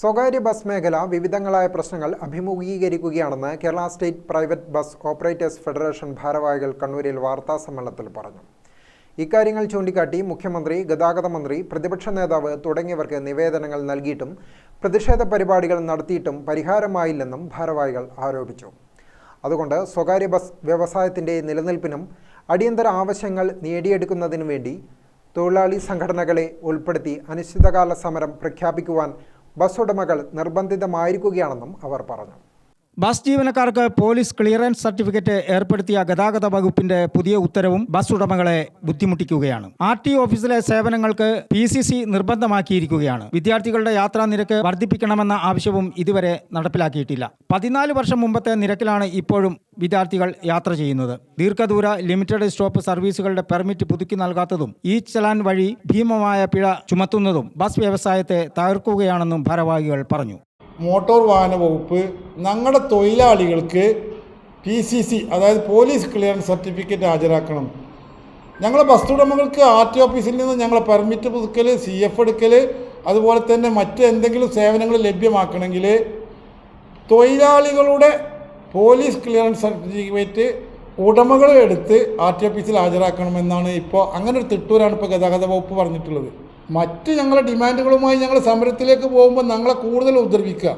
സ്വകാര്യ ബസ് മേഖല വിവിധങ്ങളായ പ്രശ്നങ്ങൾ അഭിമുഖീകരിക്കുകയാണെന്ന് Kerala state private bus operators federation ഭാരവാഹികൾ കണ്ണൂരിൽ വാർത്താ സമ്മേളനത്തിൽ പറഞ്ഞു. ഇക്കാര്യങ്ങൾ ചൂണ്ടിക്കാട്ടി മുഖ്യമന്ത്രി ഗതാഗത മന്ത്രി പ്രതിപക്ഷ നേതാവ് തുടങ്ങിയവർക്ക് നിവേദനങ്ങൾ നൽകിയിട്ടും പ്രതിഷേധ പരിപാടികൾ നടത്തിയിട്ടും പരിഹാരമായില്ലെന്നും ഭാരവാഹികൾ ആരോപിച്ചു. അതുകൊണ്ട് സ്വകാര്യ ബസ് വ്യവസായത്തിന്റെ നിലനിൽപ്പിനും അടിയന്തര ആവശ്യങ്ങൾ നേടിയെടുക്കുന്നതിനു വേണ്ടി തൊഴിലാളി സംഘടനകളെ ഉൾപ്പെടുത്തി അനിശ്ചിതകാല സമരം പ്രഖ്യാപിക്കുവാൻ ബസ് ഉടമകൾ നിർബന്ധിതമായിരിക്കുകയാണെന്നും അവർ പറഞ്ഞു ബസ് ജീവനക്കാർക്ക് പോലീസ് ക്ലിയറൻസ് സർട്ടിഫിക്കറ്റ് ഏർപ്പെടുത്തിയ ഗതാഗത വകുപ്പിന്റെ പുതിയ ഉത്തരവും ബസ് ഉടമകളെ ബുദ്ധിമുട്ടിക്കുകയാണ്. ആർ ടി ഓഫീസിലെ സേവനങ്ങൾക്ക് പി സി സി നിർബന്ധമാക്കിയിരിക്കുകയാണ്. വിദ്യാർത്ഥികളുടെ യാത്രാ നിരക്ക് വർദ്ധിപ്പിക്കണമെന്ന ആവശ്യവും ഇതുവരെ നടപ്പിലാക്കിയിട്ടില്ല. പതിനാല് വർഷം മുമ്പത്തെ നിരക്കിലാണ് ഇപ്പോഴും വിദ്യാർത്ഥികൾ യാത്ര ചെയ്യുന്നത്. ദീർഘദൂര ലിമിറ്റഡ് സ്റ്റോപ്പ് സർവീസുകളുടെ പെർമിറ്റ് പുതുക്കി നൽകാത്തതും ഈ ചലാൻ വഴി ഭീമമായ പിഴ ചുമത്തുന്നതും ബസ് വ്യവസായത്തെ തകർക്കുകയാണെന്നും ഭാരവാഹികൾ പറഞ്ഞു. മോട്ടോർ വാഹന വകുപ്പ് ഞങ്ങളുടെ തൊഴിലാളികൾക്ക് പി സി സി അതായത് പോലീസ് ക്ലിയറൻസ് സർട്ടിഫിക്കറ്റ് ഹാജരാക്കണം. ഞങ്ങളെ ബസ് ഉടമകൾക്ക് ആർ ടി ഓഫീസിൽ നിന്ന് ഞങ്ങളെ പെർമിറ്റ് പുതുക്കൽ സി എഫ് എടുക്കൽ അതുപോലെ തന്നെ മറ്റ് എന്തെങ്കിലും സേവനങ്ങൾ ലഭ്യമാക്കണമെങ്കിൽ തൊഴിലാളികളുടെ പോലീസ് ക്ലിയറൻസ് സർട്ടിഫിക്കറ്റ് ഉടമകൾ എടുത്ത് ആർ ടി ഓഫീസിൽ ഹാജരാക്കണമെന്നാണ് ഇപ്പോൾ അങ്ങനെ ഒരു തിട്ടൂരാണ് ഇപ്പോൾ ഗതാഗത വകുപ്പ് പറഞ്ഞിട്ടുള്ളത്. മറ്റ് ഞങ്ങളുടെ ഡിമാൻഡുകളുമായി ഞങ്ങൾ സമരത്തിലേക്ക് പോകുമ്പോൾ ഞങ്ങളെ കൂടുതൽ ഉപദ്രവിക്കുക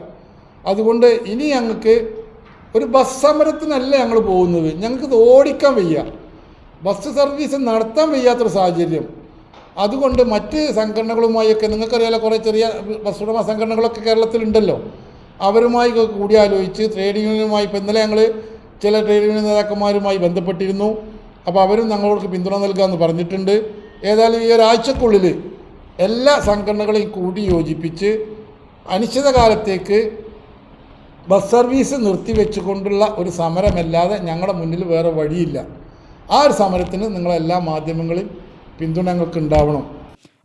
അതുകൊണ്ട് ഇനി ഞങ്ങൾക്ക് ഒരു ബസ് സമരത്തിനല്ല ഞങ്ങൾ പോകുന്നത്. ഞങ്ങൾക്ക് ഓടിക്കാൻ വയ്യ. ബസ് സർവീസ് നടത്താൻ വയ്യാത്തൊരു സാഹചര്യം. അതുകൊണ്ട് മറ്റ് സംഘടനകളുമായൊക്കെ നിങ്ങൾക്കറിയാലോ കുറേ ചെറിയ ബസ് ഉടമ സംഘടനകളൊക്കെ കേരളത്തിലുണ്ടല്ലോ. അവരുമായി കൂടിയാലോചിച്ച് ട്രേഡ് യൂണിയനുമായി ഇപ്പോൾ ഇന്നലെ ഞങ്ങൾ ചില ട്രേഡ് യൂണിയൻ നേതാക്കന്മാരുമായി ബന്ധപ്പെട്ടിരുന്നു. അപ്പോൾ അവരും ഞങ്ങൾക്ക് പിന്തുണ നൽകാമെന്ന് പറഞ്ഞിട്ടുണ്ട്. ഏതായാലും ഈ ഒരാഴ്ചക്കുള്ളിൽ എല്ലാ സംഘടനകളെയും കൂടി യോജിപ്പിച്ച് അനിശ്ചിതകാലത്തേക്ക് ബസ് സർവീസ് നിർത്തിവെച്ചുകൊണ്ടുള്ള ഒരു സമരമല്ലാതെ ഞങ്ങളുടെ മുന്നിൽ വേറെ വഴിയില്ല. ആ ഒരു സമരത്തിന് നിങ്ങളെല്ലാ മാധ്യമങ്ങളിൽ പിന്തുണ ഞങ്ങൾക്ക് ഉണ്ടാവണം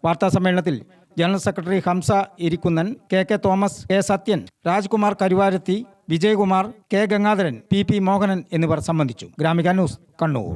വാർത്താ സമ്മേളനത്തിൽ general secretary Hamsa ഇരിക്കുന്നൻ K K Thomas K Sathyan Rajkumar Karuvarathi Vijayakumar K Gangadharan P P Mohanan എന്നിവർ സംബന്ധിച്ചു. Gramika news Kannur.